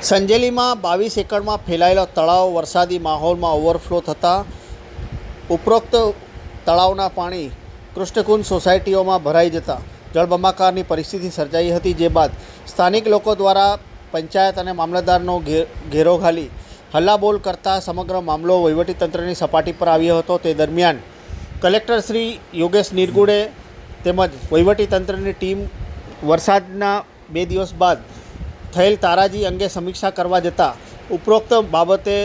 સંજેલીમાં બાવીસ એકડમાં ફેલાયેલો તળાવ વરસાદી માહોલમાં ઓવરફ્લો થતાં ઉપરોક્ત તળાવના પાણી કૃષ્ણકુંજ સોસાયટીઓમાં ભરાઈ જતા જળબંબાકારની પરિસ્થિતિ સર્જાઈ હતી, જે બાદ સ્થાનિક લોકો દ્વારા પંચાયત અને મામલતદારનો ઘેરો ઘાલી હલ્લાબોલ કરતા સમગ્ર મામલો વહીવટીતંત્રની સપાટી પર આવ્યો હતો. તે દરમિયાન કલેક્ટર શ્રી યોગેશ નિરગુડે તેમજ વહીવટીતંત્રની ટીમ વરસાદના બે દિવસ બાદ થયેલ તારાજી અંગે સમીક્ષા કરવા જતાં ઉપરોક્ત બાબતે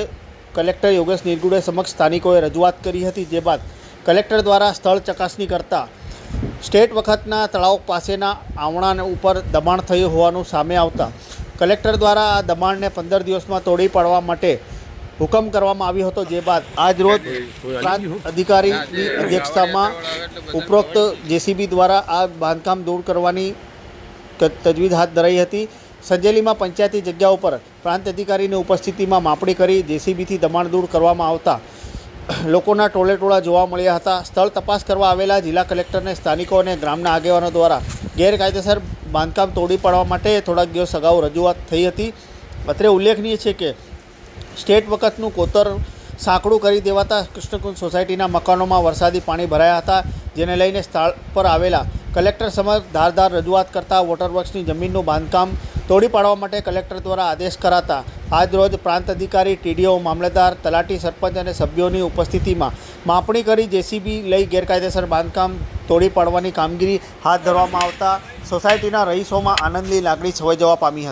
કલેક્ટર યોગેશ નિર્ગુડે સમક્ષ સ્થાનિકોએ રજૂઆત કરી હતી જે બાદ કલેક્ટર દ્વારા સ્થળ ચકાસણી કરતા સ્ટેટ વખતના તળાવ પાસેના આવણા ઉપર દબાણ થયું હોવાનું સામે આવતા કલેક્ટર દ્વારા આ દબાણને પંદર દિવસમાં તોડી પાડવા માટે હુકમ કરવામાં આવ્યો હતો જે બાદ આજ રોજ પ્રાંત અધિકારીની અધ્યક્ષતામાં ઉપરોક્ત જેસીબી દ્વારા આ બાંધકામ દૂર કરવાની તજવીજ હાથ ધરાઈ હતી. સંજેલીમાં પંચાયતી જગ્યા ઉપર પ્રાંત અધિકારીની ઉપસ્થિતિમાં માપણી કરી જેસીબીથી દબાણ દૂર કરવામાં આવતા લોકોના ટોળેટોળા જોવા મળ્યા હતા. સ્થળ તપાસ કરવા આવેલા જિલ્લા કલેક્ટરને સ્થાનિકો અને ગ્રામના આગેવાનો દ્વારા ગેરકાયદેસર બાંધકામ તોડી પાડવા માટે થોડાક દિવસ અગાઉ રજૂઆત થઈ હતી. અત્રે ઉલ્લેખનીય છે કે સ્ટેટ વખતનું કોતર સાંકડું કરી દેવાતા કૃષ્ણકુંજ સોસાયટીના મકાનોમાં વરસાદી પાણી ભરાયા હતા, જેને લઈને સ્થળ પર આવેલા કલેક્ટર સમક્ષ ધારદાર રજૂઆત કરતા વોટરવર્ક્સની જમીનનું બાંધકામ તોડી પાડવા માટે કલેક્ટર દ્વારા આદેશ કરાતા આજરોજ પ્રાંત અધિકારી, ટીડીઓ, મામલતદાર, તલાટી સરપંચ અને સભ્યોની ઉપસ્થિતિમાં માપણી કરી જેસીબી લઈ ગેરકાયદેસર બાંધકામ તોડી પાડવાની કામગીરી હાથ ધરવામાં આવતા સોસાયટીના રહીશોમાં આનંદની લાગણી છવાઈ જવા પામી હતી.